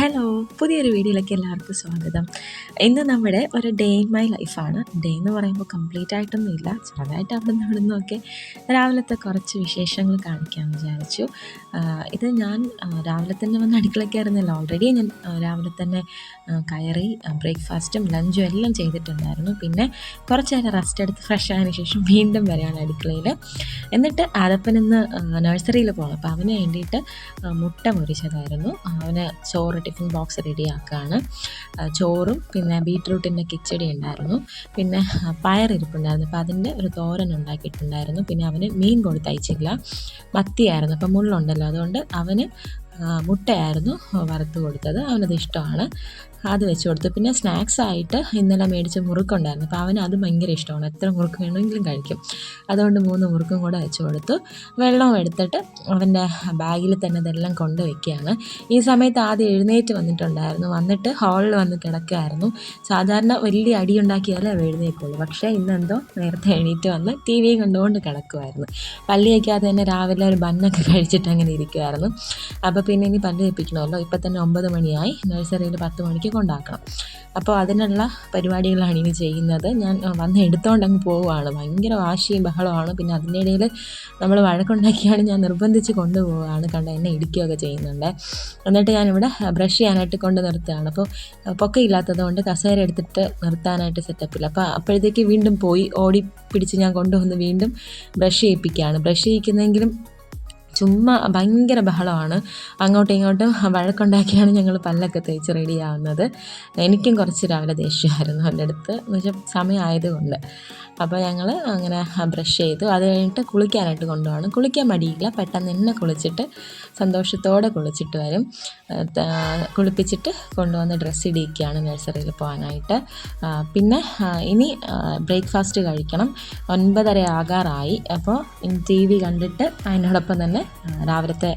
Hello പുതിയൊരു വീഡിയോയിലേക്ക് എല്ലാവർക്കും സ്വാഗതം. ഇന്ന് നമ്മുടെ ഒരു ഡേ ഇൻ മൈ ലൈഫാണ് ഡേ എന്ന് പറയുമ്പോൾ കംപ്ലീറ്റ് ആയിട്ടൊന്നും ഇല്ല ചെറുതായിട്ട് അവിടെ നിന്ന് നിന്നൊക്കെ രാവിലത്തെ കുറച്ച് വിശേഷങ്ങൾ കാണിക്കാമെന്ന് വിചാരിച്ചു. ഇത് ഞാൻ രാവിലെ തന്നെ വന്ന് അടുക്കളയ്ക്ക് ആയിരുന്നില്ല ഓൾറെഡി ഞാൻ രാവിലെ തന്നെ കയറി ബ്രേക്ക്ഫാസ്റ്റും ലഞ്ചും എല്ലാം ചെയ്തിട്ടുണ്ടായിരുന്നു. പിന്നെ കുറച്ച് നേരം റെസ്റ്റ് എടുത്ത് ഫ്രഷ് ആയതിനു ശേഷം വീണ്ടും വരികയാണ് അടുക്കളയിൽ എന്നിട്ട് ആദപ്പൻ ഇന്ന് നഴ്സറിയിൽ പോകണം അപ്പോൾ അവന് വേണ്ടിയിട്ട് മുട്ട മുരിച്ചതായിരുന്നു അവന് ചോറ് ടിഫിൻ ബോക്സ് റെഡിയാക്കുകയാണ് ചോറും പിന്നെ ബീട്രൂട്ടിന്റെ കിച്ചടി ഉണ്ടായിരുന്നു. പിന്നെ പയർ പയറിരിപ്പുണ്ടായിരുന്നു അപ്പോൾ അതിന്റെ ഒരു തോരൻ ഉണ്ടാക്കിയിട്ടുണ്ടായിരുന്നു. പിന്നെ അവന് മീൻ കൊടുത്തയച്ചില്ല. മത്തിയായിരുന്നു. അപ്പോൾ മുള്ളുണ്ടല്ലോ. അതുകൊണ്ട് അവന് മുട്ടയായിരുന്നു വറുത്ത് കൊടുത്തത്. അവനത് ഇഷ്ടമാണ്. അത് വെച്ച് കൊടുത്തു. പിന്നെ സ്നാക്സ് ആയിട്ട് ഇന്നലെ മേടിച്ച മുറുക്കുണ്ടായിരുന്നു. അപ്പോൾ അവന് അത് ഭയങ്കര ഇഷ്ടമാണ്. എത്ര മുറുക്ക് വേണമെങ്കിലും കഴിക്കും. അതുകൊണ്ട് മൂന്ന് മുറുക്കും കൂടെ വെച്ച് കൊടുത്തു. വെള്ളവും എടുത്തിട്ട് അവന്റെ ബാഗിൽ തന്നെ ഇതെല്ലാം കൊണ്ട് വെക്കുകയാണ്. ഈ സമയത്ത് ആദ്യം എഴുന്നേറ്റ് വന്നിട്ടുണ്ടായിരുന്നു. വന്നിട്ട് ഹാളിൽ വന്ന് കിടക്കുകയായിരുന്നു സാധാരണ വലിയ അടി ഉണ്ടാക്കിയാലേ അവ എഴുന്നേക്കുള്ളൂ. പക്ഷേ ഇന്നെന്തോ നേരത്തെ എണീറ്റ് വന്ന് ടി വി കണ്ടുകൊണ്ട് കിടക്കുമായിരുന്നു പള്ളി വയ്ക്കാതെ തന്നെ രാവിലെ ഒരു ബന്നൊക്കെ കഴിച്ചിട്ട് അങ്ങനെ ഇരിക്കുമായിരുന്നു അപ്പോൾ പിന്നെ ഇനി പല്ല് തേപ്പിക്കണമല്ലോ. ഇപ്പം തന്നെ ഒമ്പത് മണിയായി. നഴ്സറിയിൽ പത്ത് മണിക്ക് കൊണ്ടാക്കണം. അപ്പോൾ അതിനുള്ള പരിപാടികളാണ് ഇനി ചെയ്യുന്നത്. ഞാൻ വന്ന് എടുത്തോണ്ട് അങ്ങ് പോവുകയാണ് ഭയങ്കര വാശിയും ബഹളമാണ് പിന്നെ അതിനിടയിൽ നമ്മൾ വഴക്കുണ്ടാക്കിയാണ് ഞാൻ നിർബന്ധിച്ച് കൊണ്ടുപോവുകയാണ്. കണ്ട എന്നെ ഇടിക്കുകയൊക്കെ ചെയ്യുന്നുണ്ട്. എന്നിട്ട് ഞാനിവിടെ ബ്രഷ് ചെയ്യാനായിട്ട് കൊണ്ട് നിർത്തുകയാണ്. അപ്പോൾ പൊക്കയില്ലാത്തത് കൊണ്ട് കസേര എടുത്തിട്ട് നിർത്താനായിട്ട് സെറ്റപ്പില്ല അപ്പോൾ അപ്പോഴത്തേക്ക് വീണ്ടും പോയി ഓടി പിടിച്ച് ഞാൻ കൊണ്ടുവന്ന് വീണ്ടും ബ്രഷ് ചെയ്യിപ്പിക്കുകയാണ്. ബ്രഷ് ചെയ്യിക്കുന്നെങ്കിലും ചുമ്മാ ഭയങ്കര ബഹളമാണ്. അങ്ങോട്ടും ഇങ്ങോട്ടും വഴക്കുണ്ടാക്കിയാണ് ഞങ്ങൾ പല്ലൊക്കെ തേച്ച് റെഡിയാവുന്നത് എനിക്കും കുറച്ച് രാവിലെ ദേഷ്യമായിരുന്നു എന്റെ അടുത്ത്. എന്ന് വെച്ചാൽ സമയമായതുകൊണ്ട്. അപ്പോൾ ഞങ്ങൾ അങ്ങനെ ബ്രഷ് ചെയ്തു. അത് കഴിഞ്ഞിട്ട് കുളിക്കാനായിട്ട് കൊണ്ടുപോകണം കുളിക്കാൻ മടിയില്ല. പെട്ടെന്ന് തന്നെ കുളിച്ചിട്ട് സന്തോഷത്തോടെ കുളിച്ചിട്ട് വരും. കുളിപ്പിച്ചിട്ട് കൊണ്ടുവന്ന് ഡ്രസ്സ് ഇടിയിക്കുകയാണ് നഴ്സറിയിൽ പോകാനായിട്ട് പിന്നെ ഇനി ബ്രേക്ക്ഫാസ്റ്റ് കഴിക്കണം. ഒൻപതര ആകാറായി. അപ്പോൾ ടി വി കണ്ടിട്ട് അതിനോടൊപ്പം തന്നെ രാവിലത്തെ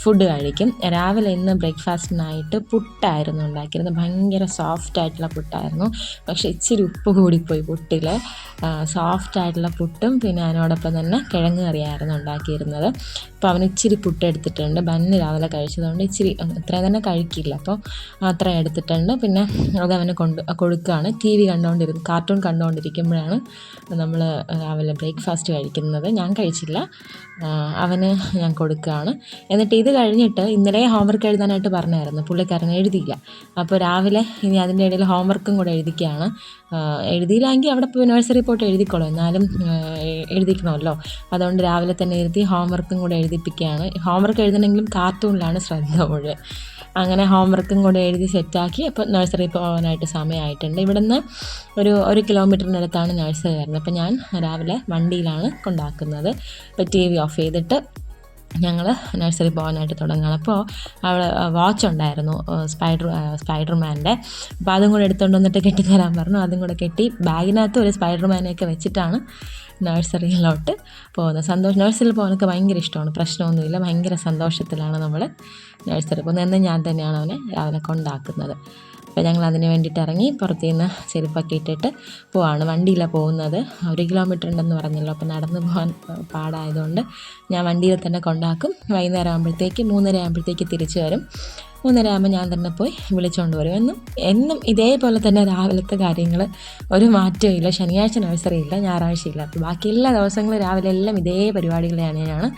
ഫുഡ് കഴിക്കും. രാവിലെ ഇന്ന് ബ്രേക്ക്ഫാസ്റ്റിനായിട്ട് പുട്ടായിരുന്നു ഉണ്ടാക്കിയിരുന്നത്. ഭയങ്കര സോഫ്റ്റ് ആയിട്ടുള്ള പുട്ടായിരുന്നു. പക്ഷേ ഇച്ചിരി ഉപ്പ് കൂടിപ്പോയി പുട്ടിൽ സോഫ്റ്റ് ആയിട്ടുള്ള പുട്ടും പിന്നെ അതിനോടൊപ്പം തന്നെ കിഴങ്ങ് കറിയായിരുന്നു ഉണ്ടാക്കിയിരുന്നത്. അപ്പോൾ അവന് ഇച്ചിരി പുട്ട് എടുത്തിട്ടുണ്ട്. ബന്ന് രാവിലെ കഴിച്ചതുകൊണ്ട് ഇച്ചിരി അത്രയും തന്നെ കഴിക്കില്ല. അപ്പോൾ അത്രയും എടുത്തിട്ടുണ്ട്. പിന്നെ അത് അവന് കൊണ്ട് കൊടുക്കുകയാണ്. ടി വി കണ്ടുകൊണ്ടിരുന്നു കാർട്ടൂൺ കണ്ടുകൊണ്ടിരിക്കുമ്പോഴാണ് നമ്മൾ രാവിലെ ബ്രേക്ക്ഫാസ്റ്റ് കഴിക്കുന്നത്. ഞാൻ കഴിച്ചില്ല. അവന് ഞാൻ കൊടുക്കുകയാണ്. എന്നിട്ട് ഇത് കഴിഞ്ഞിട്ട് ഇന്നലെ ഹോംവർക്ക് എഴുതാനായിട്ട് പറഞ്ഞായിരുന്നു. പുള്ളിക്കാരൻ എഴുതിയില്ല. അപ്പോൾ രാവിലെ ഇനി അതിന്റെ ഇടയിൽ ഹോംവർക്കും കൂടെ എഴുതിക്കുകയാണ്. എഴുതിയില്ലെങ്കിൽ അവിടെ പോയി നഴ്സറി പോയിട്ട് എഴുതിക്കോളൂ. എന്നാലും എഴുതിക്കണമല്ലോ. അതുകൊണ്ട് രാവിലെ തന്നെ ഇരുത്തി ഹോംവർക്കും കൂടെ എഴുതിപ്പിക്കുകയാണ്. ഹോംവർക്ക് എഴുതണമെങ്കിലും കാർട്ടൂണിലാണ് ശ്രദ്ധ മുഴുവൻ. അങ്ങനെ ഹോംവർക്കും കൂടെ എഴുതി സെറ്റാക്കി അപ്പോൾ നഴ്സറി പോകാനായിട്ട് സമയമായിട്ടുണ്ട്. ഇവിടുന്ന് ഒരു ഒരു കിലോമീറ്ററിനടുത്താണ് നഴ്സറി വരുന്നത്. അപ്പോൾ ഞാൻ രാവിലെ വണ്ടിയിലാണ് കൊണ്ടാക്കുന്നത്. ഇപ്പോൾ ടി വി ഓഫ് ചെയ്തിട്ട് ഞങ്ങൾ നഴ്സറി പോകാനായിട്ട് തുടങ്ങുകയാണ്. അപ്പോൾ അവൾ വാച്ച് ഉണ്ടായിരുന്നു സ്പൈഡർ സ്പൈഡർമാന്റെ അപ്പോൾ അതും കൂടെ എടുത്തുകൊണ്ട് വന്നിട്ട് കെട്ടിത്തരാൻ പറഞ്ഞു. അതും കൂടെ കെട്ടി ബാഗിനകത്ത് ഒരു സ്പൈഡർമാനെയൊക്കെ വെച്ചിട്ടാണ് നഴ്സറിയിലോട്ട് പോകുന്നത്. സന്തോഷം നഴ്സറിയിൽ പോകാനൊക്കെ ഭയങ്കര ഇഷ്ടമാണ്. പ്രശ്നമൊന്നുമില്ല. ഭയങ്കര സന്തോഷത്തിലാണ് നമ്മൾ നഴ്സറി പോകുന്നത്. എന്നും ഞാൻ തന്നെയാണ് അവനെ രാവിലെ കൊണ്ടാക്കുന്നത്. അപ്പോൾ ഞങ്ങൾ അതിന് വേണ്ടിയിട്ട് ഇറങ്ങി പുറത്തു നിന്ന് ചെരുപ്പൊക്കെ ഇട്ടിട്ട് പോവാണ്. വണ്ടിയിലാണ് പോകുന്നത്. ഒരു കിലോമീറ്റർ ഉണ്ടെന്ന് പറഞ്ഞല്ലോ. അപ്പോൾ നടന്നു പോകാൻ പാടായതുകൊണ്ട് ഞാൻ വണ്ടിയിൽ തന്നെ കൊണ്ടാക്കും. വൈകുന്നേരം ആകുമ്പോഴത്തേക്ക് മൂന്നര ആകുമ്പോഴത്തേക്ക് തിരിച്ചു വരും. മൂന്നര ഞാൻ തന്നെ പോയി വിളിച്ചുകൊണ്ട് വരും. എന്നും എന്നും ഇതേപോലെ തന്നെ രാവിലത്തെ കാര്യങ്ങൾ ഒരു മാറ്റവും ഇല്ല. ശനിയാഴ്ച നഴ്സറി ഇല്ല ഞായറാഴ്ച ഇല്ല. ബാക്കി എല്ലാ ദിവസങ്ങളും രാവിലെ എല്ലാം ഇതേ പരിപാടികളെയാണ് ഞാൻ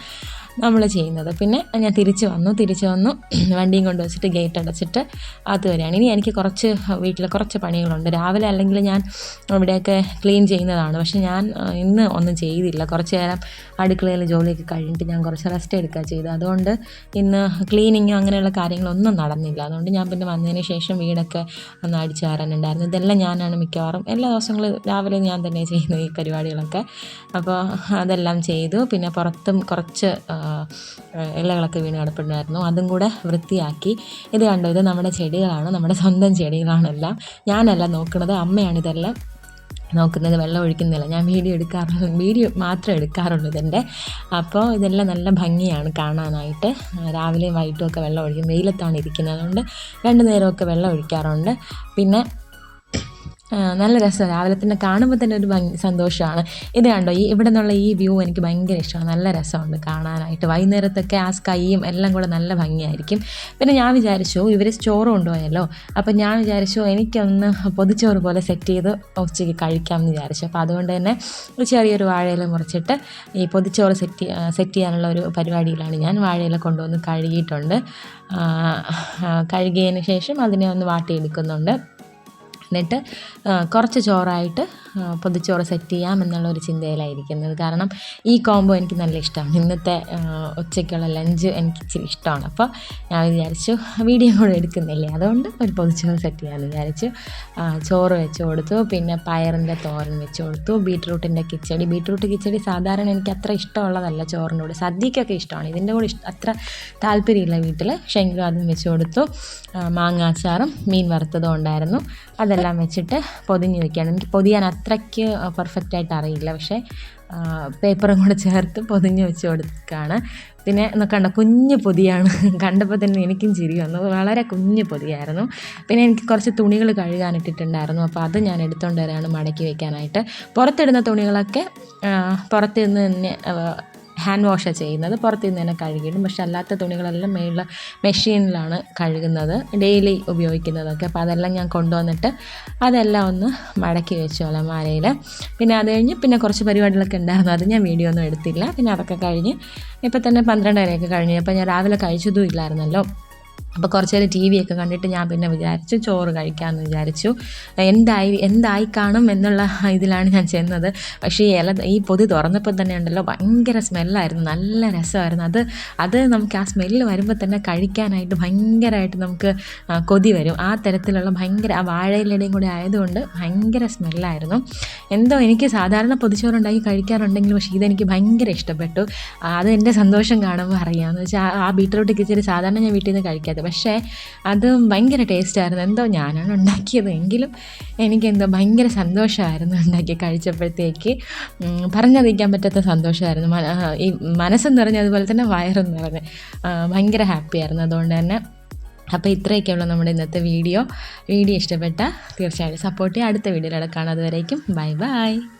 നമ്മൾ ചെയ്യുന്നത്. പിന്നെ ഞാൻ തിരിച്ചു വന്നു തിരിച്ചു വന്നു വണ്ടിയും കൊണ്ട് വെച്ചിട്ട് ഗേറ്റ് അടച്ചിട്ട് അത് വരികയാണ് ഇനി എനിക്ക് കുറച്ച് വീട്ടിൽ കുറച്ച് പണികളുണ്ട്. രാവിലെ അല്ലെങ്കിൽ ഞാൻ ഇവിടെയൊക്കെ ക്ലീൻ ചെയ്യുന്നതാണ്. പക്ഷെ ഞാൻ ഇന്ന് ഒന്നും ചെയ്തില്ല. കുറച്ച് നേരം അടുക്കളയിൽ ജോലിയൊക്കെ കഴിഞ്ഞിട്ട് ഞാൻ കുറച്ച് റെസ്റ്റ് എടുക്കുക ചെയ്തത്. അതുകൊണ്ട് ഇന്ന് ക്ലീനിങ്ങോ അങ്ങനെയുള്ള കാര്യങ്ങളൊന്നും നടന്നില്ല. അതുകൊണ്ട് ഞാൻ പിന്നെ വന്നതിന് ശേഷം വീടൊക്കെ ഒന്ന് അടിച്ചു വാരാനുണ്ടായിരുന്നു. ഇതെല്ലാം ഞാനാണ് മിക്കവാറും എല്ലാ ദിവസങ്ങളും രാവിലെ ഞാൻ തന്നെ ചെയ്യുന്നത് ഈ പരിപാടികളൊക്കെ. അപ്പോൾ അതെല്ലാം ചെയ്തു. പിന്നെ പുറത്തും കുറച്ച് ഇലകളൊക്കെ വീണ് കിടപ്പുണ്ടായിരുന്നു. അതും കൂടെ വൃത്തിയാക്കി. ഇത് കണ്ടോ ഇത് നമ്മുടെ ചെടികളാണ് നമ്മുടെ സ്വന്തം ചെടികളാണെല്ലാം. ഞാനല്ല നോക്കുന്നത് അമ്മയാണ് ഇതെല്ലാം നോക്കുന്നത് വെള്ളം ഒഴിക്കുന്നില്ല. ഞാൻ വീഡിയോ എടുക്കാറുള്ളൂ വീഡിയോ മാത്രമേ എടുക്കാറുള്ളൂ ഇതിന്റെ. അപ്പോൾ ഇതെല്ലാം നല്ല ഭംഗിയാണ് കാണാനായിട്ട്. രാവിലെയും വൈകിട്ടും ഒക്കെ വെള്ളം ഒഴിക്കും. വെയിലത്താണ് ഇരിക്കുന്നത്. അതുകൊണ്ട് രണ്ട് നേരമൊക്കെ വെള്ളം ഒഴിക്കാറുണ്ട്. പിന്നെ നല്ല രസമാണ്. രാവിലെ തന്നെ കാണുമ്പോൾ തന്നെ ഒരു ഭംഗി സന്തോഷമാണ്. ഇത് കണ്ടോ ഈ ഇവിടെ നിന്നുള്ള ഈ വ്യൂ എനിക്ക് ഭയങ്കര ഇഷ്ടമാണ്. നല്ല രസമുണ്ട് കാണാനായിട്ട്. വൈകുന്നേരത്തൊക്കെ ആ സ്കൈയും എല്ലാം കൂടെ നല്ല ഭംഗിയായിരിക്കും. പിന്നെ ഞാൻ വിചാരിച്ചു ഇവർ ചോറ് കൊണ്ടുപോയല്ലോ. അപ്പോൾ ഞാൻ വിചാരിച്ചു എനിക്കൊന്ന് പൊതിച്ചോറ് പോലെ സെറ്റ് ചെയ്ത് ഉച്ചയ്ക്ക് കഴിക്കാമെന്ന് വിചാരിച്ചു. അപ്പോൾ അതുകൊണ്ട് തന്നെ ഒരു ചെറിയൊരു വാഴയില മുറിച്ചിട്ട് ഈ പൊതിച്ചോറ് സെറ്റ് സെറ്റ് ചെയ്യാനുള്ള ഒരു പരിപാടിയിലാണ് ഞാൻ വാഴയില കൊണ്ടുവന്ന് കഴുകിയിട്ടുണ്ട്. കഴുകിയതിന് ശേഷം അതിനെ ഒന്ന് വാട്ടിയെടുക്കുന്നുണ്ട്. എന്നിട്ട് കുറച്ച് ചോറായിട്ട് പൊതിച്ചോറ് സെറ്റ് ചെയ്യാം എന്നുള്ള ഒരു ചിന്തയിലായിരിക്കുന്നത്. കാരണം ഈ കോംബോ എനിക്ക് നല്ല ഇഷ്ടമാണ്. ഇന്നത്തെ ഉച്ചയ്ക്കുള്ള ലഞ്ച് എനിക്ക് ഇച്ചിരി ഇഷ്ടമാണ്. അപ്പോൾ ഞാൻ വിചാരിച്ചു വീഡിയോ കൂടെ എടുക്കുന്നില്ലേ? അതുകൊണ്ട് ഒരു പൊതിച്ചോറ് സെറ്റ് ചെയ്യാമെന്ന് വിചാരിച്ചു. ചോറ് വെച്ച് കൊടുത്തു. പിന്നെ പയറിന്റെ തോരൻ വെച്ച് കൊടുത്തു. ബീട്രൂട്ടിന്റെ കിച്ചടി. ബീട്രൂട്ട് കിച്ചടി സാധാരണ എനിക്ക് അത്ര ഇഷ്ടമുള്ളതല്ല ചോറിന്റെ കൂടെ. സദ്യക്കൊക്കെ ഇഷ്ടമാണ്. ഇതിന്റെ കൂടെ അത്ര താല്പര്യമില്ല വീട്ടിൽ പക്ഷേ എങ്കിലും അതും വെച്ച് കൊടുത്തു. മാങ്ങാച്ചാറും മീൻ വറുത്തതും ഉണ്ടായിരുന്നു. അതെല്ലാം വെച്ചിട്ട് പൊതിഞ്ഞ് വയ്ക്കുകയാണ് എനിക്ക് പൊതിയാൻ അത്രയ്ക്ക് പെർഫെക്റ്റ് ആയിട്ട് അറിയില്ല. പക്ഷേ പേപ്പറും കൂടെ ചേർത്ത് പൊതിഞ്ഞ് വെച്ച് കൊടുക്കുകയാണ് പിന്നെ കണ്ട കുഞ്ഞ് പൊതിയാണ്. കണ്ടപ്പോൾ തന്നെ എനിക്കും ചിരി വന്നു. വളരെ കുഞ്ഞു പൊതിയായിരുന്നു. പിന്നെ എനിക്ക് കുറച്ച് തുണികൾ കഴുകാനിട്ടിട്ടുണ്ടായിരുന്നു അപ്പോൾ അത് ഞാൻ എടുത്തുകൊണ്ട് വരാണ് മടക്കി വെക്കാനായിട്ട്. പുറത്തിടുന്ന തുണികളൊക്കെ ആ, പുറത്തിരുന്ന് തന്നെ ഹാൻഡ് വാഷാണ് ചെയ്യുന്നത്. പുറത്തു നിന്ന് തന്നെ കഴുകിയിടും. പക്ഷെ അല്ലാത്ത തുണികളെല്ലാം മേളിൽ മെഷീനിലാണ് കഴുകുന്നത്. ഡെയിലി ഉപയോഗിക്കുന്നതൊക്കെ. അപ്പോൾ അതെല്ലാം ഞാൻ കൊണ്ടുവന്നിട്ട് അതെല്ലാം ഒന്ന് മടക്കി വെച്ചു അലമാരയിൽ പിന്നെ അത് കഴിഞ്ഞ് പിന്നെ കുറച്ച് പരിപാടികളൊക്കെ ഉണ്ടായിരുന്നു. അത് ഞാൻ വീഡിയോ ഒന്നും എടുത്തില്ല. പിന്നെ അതൊക്കെ കഴിഞ്ഞ് ഇപ്പം തന്നെ പന്ത്രണ്ടരയൊക്കെ കഴിഞ്ഞു. അപ്പോൾ ഞാൻ രാവിലെ കഴിച്ചതും ഇല്ലായിരുന്നല്ലോ. അപ്പോൾ കുറച്ച് നേരം ടി വി ഒക്കെ കണ്ടിട്ട് ഞാൻ പിന്നെ വിചാരിച്ചു ചോറ് കഴിക്കാമെന്ന് വിചാരിച്ചു. എന്തായി എന്തായി കാണും എന്നുള്ള ഇതിലാണ് ഞാൻ ചെന്നത്. പക്ഷേ ഇല ഈ പൊതി തുറന്നപ്പോൾ തന്നെ ഉണ്ടല്ലോ ഭയങ്കര സ്മെല്ലായിരുന്നു നല്ല രസമായിരുന്നു. അത് അത് നമുക്ക് ആ സ്മെല്ല് വരുമ്പോൾ തന്നെ കഴിക്കാനായിട്ട് ഭയങ്കരമായിട്ട് നമുക്ക് കൊതി വരും. ആ തരത്തിലുള്ള ഭയങ്കര ആ വാഴയിലടയും കൂടി ആയതുകൊണ്ട് ഭയങ്കര സ്മെല്ലായിരുന്നു. എന്തോ എനിക്ക് സാധാരണ പൊതിച്ചോറുണ്ടാക്കി കഴിക്കാറുണ്ടെങ്കിലും പക്ഷേ ഇതെനിക്ക് ഭയങ്കര ഇഷ്ടപ്പെട്ടു. അത് എന്റെ സന്തോഷം കാണുമ്പോൾ അറിയാമെന്ന് വെച്ചാൽ ആ- ബീട്രൂട്ട് കിച്ചടി സാധാരണ ഞാൻ വീട്ടിൽ നിന്ന് കഴിക്കാത്തത് പക്ഷേ അത് ഭയങ്കര ടേസ്റ്റായിരുന്നു എന്തോ ഞാനാണ് ഉണ്ടാക്കിയത്. എങ്കിലും എനിക്കെന്തോ ഭയങ്കര സന്തോഷമായിരുന്നു ഉണ്ടാക്കി കഴിച്ചപ്പോഴത്തേക്ക്. പറഞ്ഞറിയിക്കാൻ പറ്റാത്ത സന്തോഷമായിരുന്നു. ഈ മനസ്സും നിറഞ്ഞ് അതുപോലെ തന്നെ വയറും നിറഞ്ഞ് ഭയങ്കര ഹാപ്പിയായിരുന്നു അതുകൊണ്ട് തന്നെ അപ്പോൾ ഇത്രയൊക്കെയുള്ള നമ്മുടെ ഇന്നത്തെ വീഡിയോ വീഡിയോ ഇഷ്ടപ്പെട്ട തീർച്ചയായിട്ടും സപ്പോർട്ട് ചെയ്യുക. അടുത്ത വീഡിയോയിലൂടെ കാണാം. അതുവരേക്കും ബൈ ബൈ.